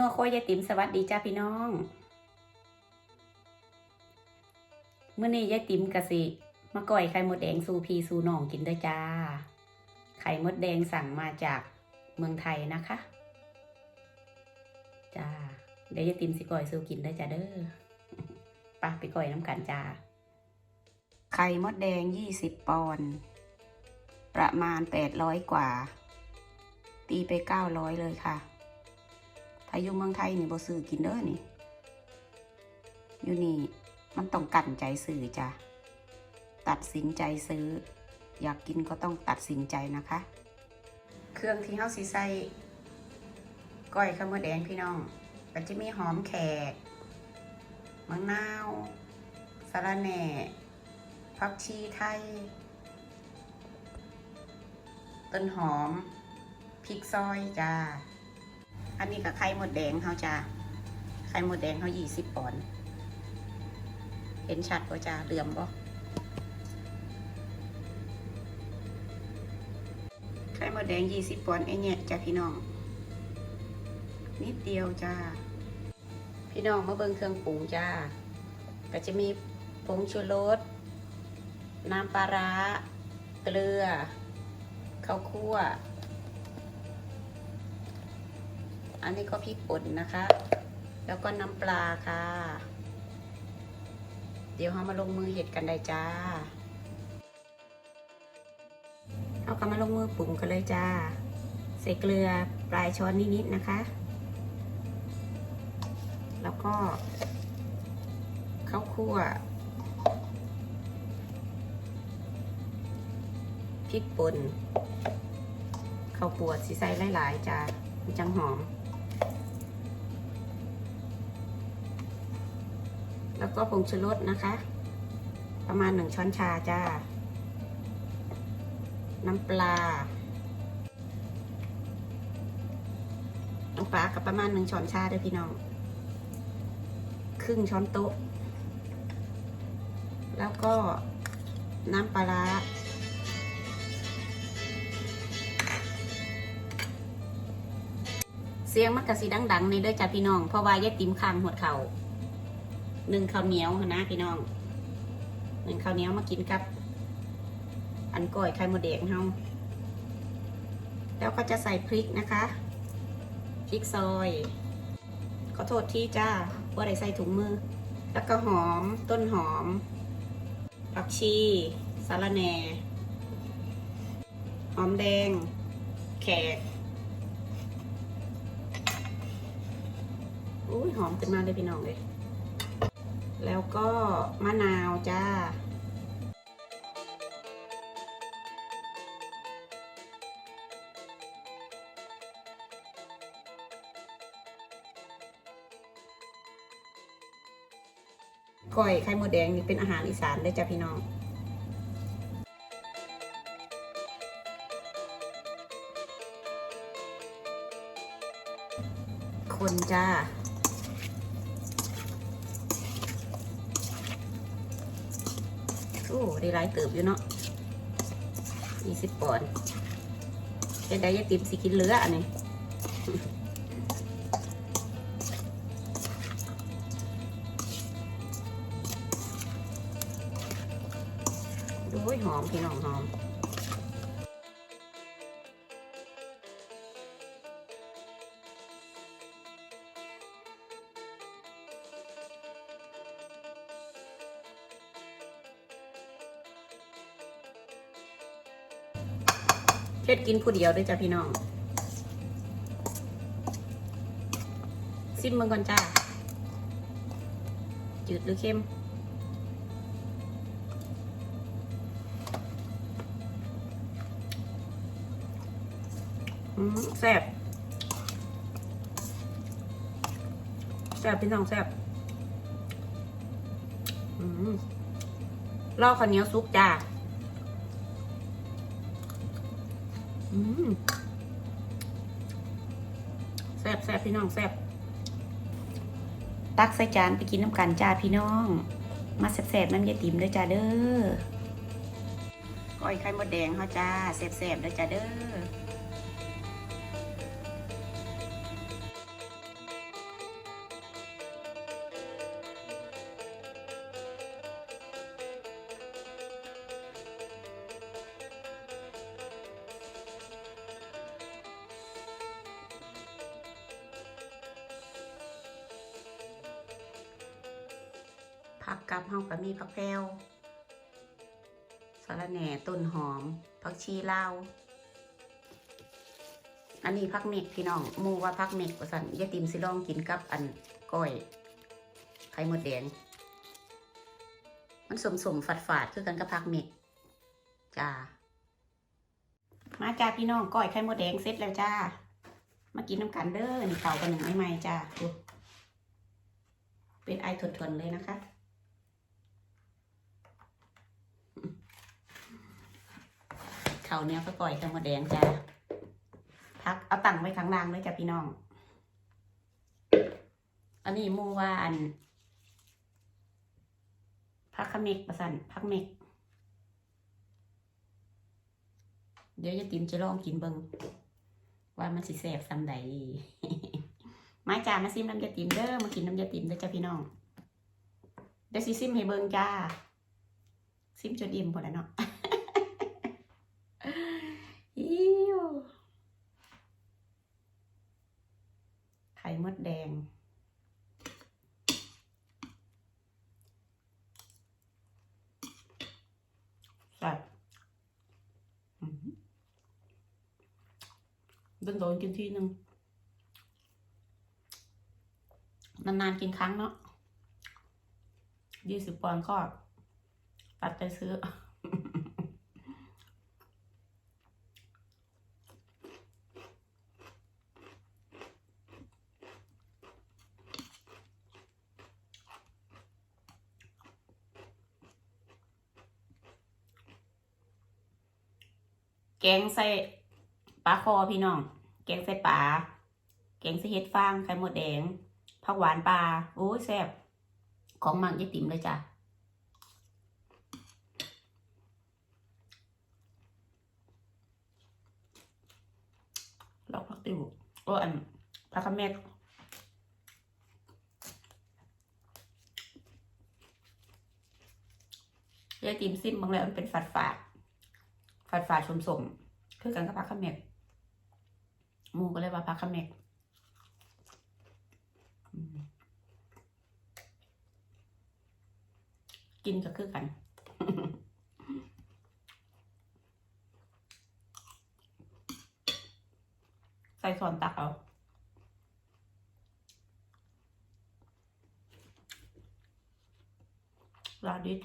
นัวโคยายติ๋มสวัสดีจ้าพี่น้องเมื่อนี้ยายติ๋มกะสิมาก่อยไข่มดแดงสู่พีสู่น้องกินด้วยจ้า ไข่มดแดงสั่งมาจากเมืองไทยนะคะ จ้า เดี๋ยวยายติ๋มสิก่อยสู่กินด้วยจ้าเด้อไปไปก่อยน้ำกันจ้า ไข่มดแดงยี่สิบปอนด์ประมาณแปดร้อยกว่า ตีไปเก้าร้อยเลยค่ะ ถ้าอยู่เมืองไทยนี่บ่ซื้อกินเด้อนี่ อยู่นี่มันต้องกั้นใจซื้อจ้ะ ตัดสินใจซื้อ อยากกินก็ต้องตัดสินใจนะคะ เครื่องที่เฮาสิใส่ก้อยข้าวมะแดงพี่น้อง ก็จะมีหอมแขกมะนาวสะระแหน่ผักชีไทย ต้นหอมพริกซอยจ้า อันนี้กับไข่หมดแดงเขาจ้าไข่หมดแดงเขายี่สิบปอนด์เห็นชัดป่ะจ้าเหลื่อมบ่ไข่หมดแดงยี่สิบปอนด์ไอเนี่ยจ้าพี่น้อง นิดเดียวจ้า พี่น้องมาเบิ่งเครื่องปรุงจ้า ก็จะมีผงชูรสน้ำปลาร้าเกลือข้าวคั่ว อันนี้ก็พริกป่นนะคะ แล้วก็น้ำปลาค่ะ เดี๋ยวเรามาลงมือเห็ดกันได้จ้าเอากลับมาลงมือปรุงกันเลยจ้าใส่เกลือปลายช้อนนิดๆนะคะ แล้วก็ข้าวคั่วพริกป่นข้าวปวดสีใสหลายๆจ้ามันจังหอม แล้วก็ผงชูรสนะคะ ประมาณหนึ่งช้อนชาจ้า น้ำปลา น้ำปลากับประมาณหนึ่งช้อนชาด้อพี่น้อง ครึ่งช้อนโต๊ะ แล้วก็น้ำปลาร้าเสียงมันกะสีดังๆในเด้อจ้าพี่น้องเพราะว่ายายติ๋มคางหดเข่า หนึ่งข้าวเหนียวนนะพี่น้องหนึ่งข้าวเหนียวมากินกับ อันก้อยไข่มดแดงเฮาแล้วก็จะใส่พริกนะคะพริกซอยขอโทษที่จ้าว่าได้ใส่ถุงมือ แล้วก็หอมต้นหอมผักชีสาระแหน่หอมแดง แขกอุ้ยหอมขึ้นมาเลยพี่น้องเลย แล้วก็มะนาวจ้าก้อยไข่มดแดงนี่เป็นอาหารอีสานเลยจ้ะพี่น้องคนจ้า ได้หลายเติบอยู่เนาะยี่สิบปอนด์เป็นไดยาติมสิกินเหลืออันนี้ดูหอมพี่น้องหอม เฮ็ดกินผู้เดียวด้วยจ้ะพี่น้องซิมเมึงก่อนจ้า จืดหรือเค็มอืมแซ่บแซ่บพี่น้องแซ่บอืมลอข้าวเหนียวซุปจ้า แซ่บแซ่บพี่น้องแซ่บตักใส่จานไปกินน้ำกันจ้าพี่น้อง มาแซ่บๆน้ำยายติ๋มด้วยจ้าเด้อก้อยไข่มดแดงเฮาจ้าแซ่บๆเด้อจ้าเด้อ ผักกับเฮาก็มีผักแพรวสะระแหน่ต้นหอม ผักชีลาว อันนี้ผักเม็กพี่น้องมูว่าผักเม็กว่าสันยายติมสิลองกินกับอันก้อยไข่มดแดง มันสมสมฝาดฝาดคือกันกับผักเม็กจ้า มาจ้าพี่น้องก้อยไข่มดแดงเสร็จแล้วจ้า มากินน้ำกันเด้อนี่เข่ากันหนึ่งใหม่ๆจ้าดูเป็นไอทนๆเลยนะคะ เขาเนี้ยก็ก่อยข้าวหมดแดงจ้าพักเอาตังไว้ข้างล่างเลยจ้ะพี่น้อง อันนี้มูว่าอันพักขมิกประสันพักเมกเดี๋ยวจะติมจะลองกินเบิงว่ามันสิแสบซ้ำใดมาจ้ามาซิมน้ำยาติมเด้อมากินน้ำยาติมเด้อจ้ะพี่น้องเดี๋ยวสิซิมให้เบิงจ้าซิมจนอิ่มพอแล้วเนาะ อิ้วไข่มดแดง สับ โดนโดนกินทีหนึ่งนานๆกินครั้งเนาะยี่สิบปอนด์ก็ตัดไปซื้อ แกงใส่ปลาคอพี่น้อง กงใส่ปลาแกงใส่เห็ดฟางไข่มดแดงผักหวานปลาโอ้ยแซ่บของมักยายติ๋มเลยจ้ะลอกผักติวโอ้อันผักขะเม็ดยายติ๋มซิมบางแล้วมันเป็นฝาดฝาดฝาดฝาดสมสมๆคือกันกับผักขะเม็ด มูก็เลยว่าผักขะเม็ดอืมกินก็คือกัน ใส่ส่วนตักเอาลาดิส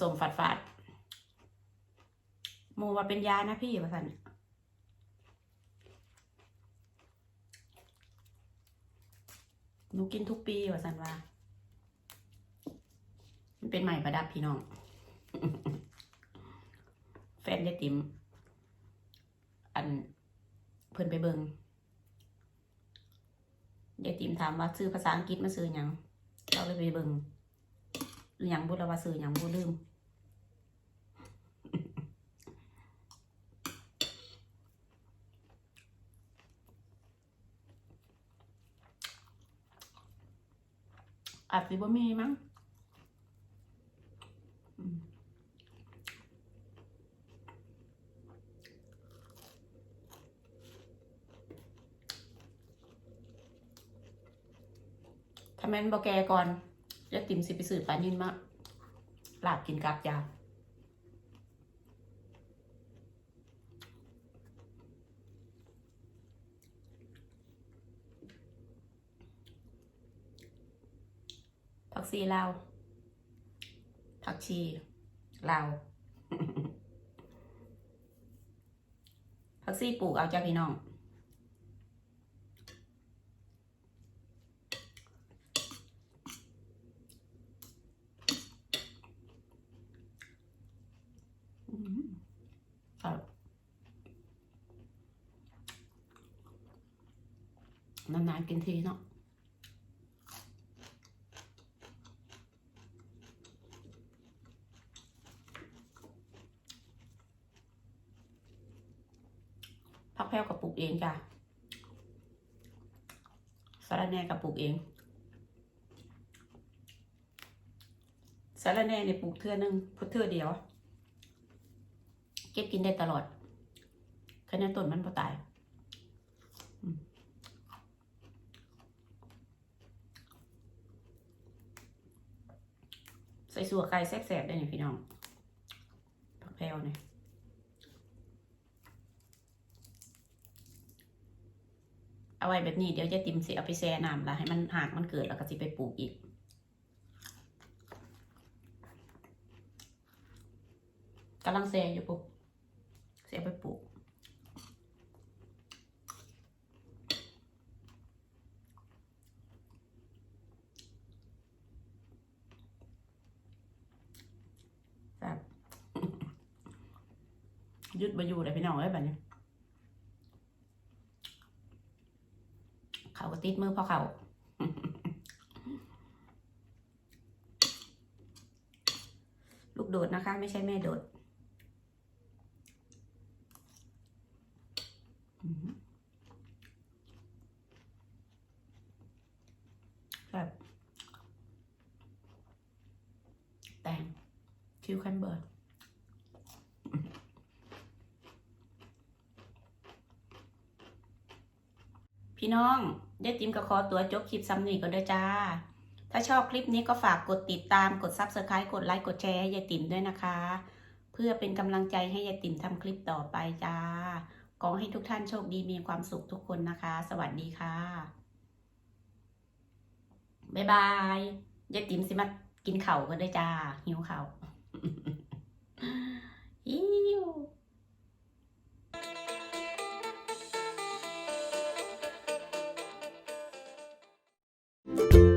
สมสมฝาดฝาดๆหมูว่าเป็นยานะพี่ว่าสันหนูกินทุกปีว่าสันว่า มันเป็นใหม่ประดับพี่น้อง แฟนยายติ๋มอันเพิ่นไปเบิงยายติ๋มถามว่าซื้อภาษาอังกฤษมาซื้อหยังเราเลยไปเบิง อหยังบุเราว่าซื้อหยังบุลืมอาจสิบ่มีมั้งอืมถ้าแม่นบ่แกก่อน จะติ่มสิไปสืบปลานินมาลาบกินกับยาผักซีลาวผักชีลาวผักซีปลูกเอาจ้าพี่น้อง นานๆกินทีเนาะผักแพรวกับปลูกเองจ้ะสาระแน่กับปลูกเองสาระแน่ในปลูกเทื่อนึงพุทเทื่อเดียว เก็บกินได้ตลอดคะแนนต้นมันพอตายใส่สัวไก่แซ่บๆได้เนี่ยพี่น้องผักแพรวเนี่ยเอาไว้แบบนี้เดี๋ยวจะติมสิเอาไปแช่น้ำล้วให้มันหากมันเกิดแล้วก็สิไปปลูกอีกกำลังแซ่อยู่ปุ๊บ เสียไปปลูกครับยึดมาอยู่เลยพี่น้องเอ้ยแบบนี้เขาก็ติดมือเพราะเขาลูกโดดนะคะ ไม่ใช่แม่โดดอืม แบบแตงคิวคันเบอร์พี่น้องยายติ๋มก็ขอตัวจบคลิปซ้ำนี่ก็เด้อจ้า ถ้าชอบคลิปนี้ก็ฝากกดติดตามกด Subscribe กดไลค์กดแชร์ให้ยายติ๋มด้วยนะคะ เพื่อเป็นกำลังใจให้ยายติ๋มทำคลิปต่อไปจ้า ขอให้ทุกท่านโชคดีมีความสุขทุกคนนะคะ สวัสดีค่ะ บ๊ายบายยายติ๋มสิมากินเข่าก็ได้จ้า หิวเข่าหิวうん。